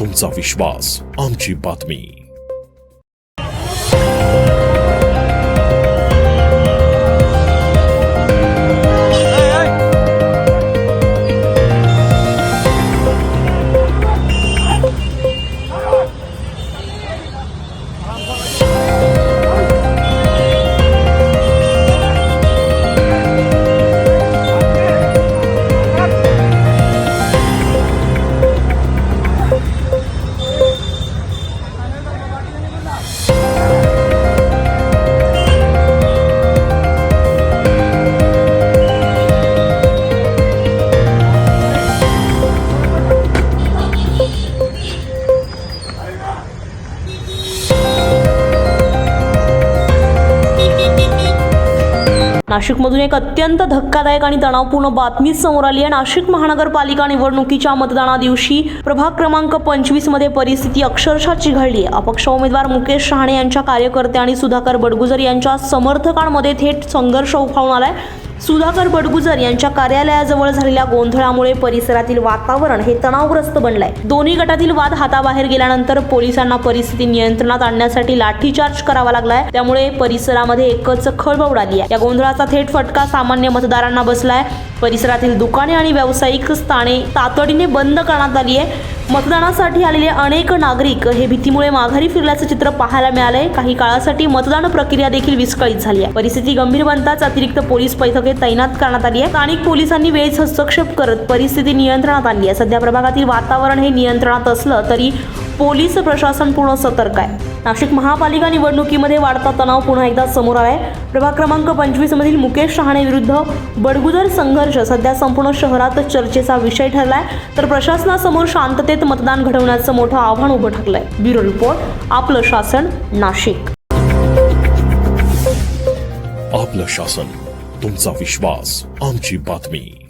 तुमचा विश्वास आमची बातमी. नाशिकमधून एक अत्यंत धक्कादायक आणि तणावपूर्ण बातमी समोर आली आहे. नाशिक महानगरपालिका निवडणुकीच्या मतदाना दिवशी प्रभाग क्रमांक पंचवीसमध्ये परिस्थिती अक्षरशः चिघळली आहे. अपक्ष उमेदवार मुकेश शहाणे यांच्या कार्यकर्ते आणि सुधाकर बडगुजर यांच्या समर्थकांमध्ये थेट संघर्ष उफाळून आलाय. सुधाकर बडगुजर यांच्या कार्यालयाजवळ झालेल्या गोंधळामुळे परिसरातील वातावरण हे तणावग्रस्त बनलंय. दोन्ही गटातील वाद हाताबाहेर गेल्यानंतर पोलिसांना परिस्थिती नियंत्रणात आणण्यासाठी लाठीचार्ज करावा लागलाय. त्यामुळे परिसरामध्ये एकच खळबळ उडाली आहे. या गोंधळाचा थेट फटका सामान्य मतदारांना बसलाय. परिसरातील दुकाने आणि व्यावसायिक स्थाने तातडीने बंद करण्यात आली आहे. मतदानासाठी आलेले अनेक नागरिक हे भीतीमुळे माघारी फिरल्याचं चित्र पाहायला मिळालंय. काही काळासाठी मतदान प्रक्रिया देखील विस्कळीत झाली आहे. परिस्थिती गंभीर बनताच अतिरिक्त पोलीस पथके तैनात करण्यात आली आहे स्थानिक पोलिसांनी वेळेत हस्तक्षेप करत परिस्थिती नियंत्रणात आणली आहे. सध्या प्रभागातील वातावरण हे नियंत्रणात असलं तरी पोलीस प्रशासन पूर्ण सतर्क आहे. नाशिक महापालिका निवडणुकीमध्ये वाढता तणाव पुन्हा एकदा समोर आलाय. प्रभाग क्रमांक पंचवीस मधील मुकेश शहाणे विरुद्ध बडगुजर संघर्ष सध्या संपूर्ण शहरात चर्चेचा विषय ठरलाय. तर प्रशासनासमोर शांततेत मतदान घडवण्याचं मोठं आव्हान उभं ठाकलंय. ब्युरो रिपोर्ट आपलं शासन नाशिक. आपलं शासन तुमचा विश्वास आमची बातमी.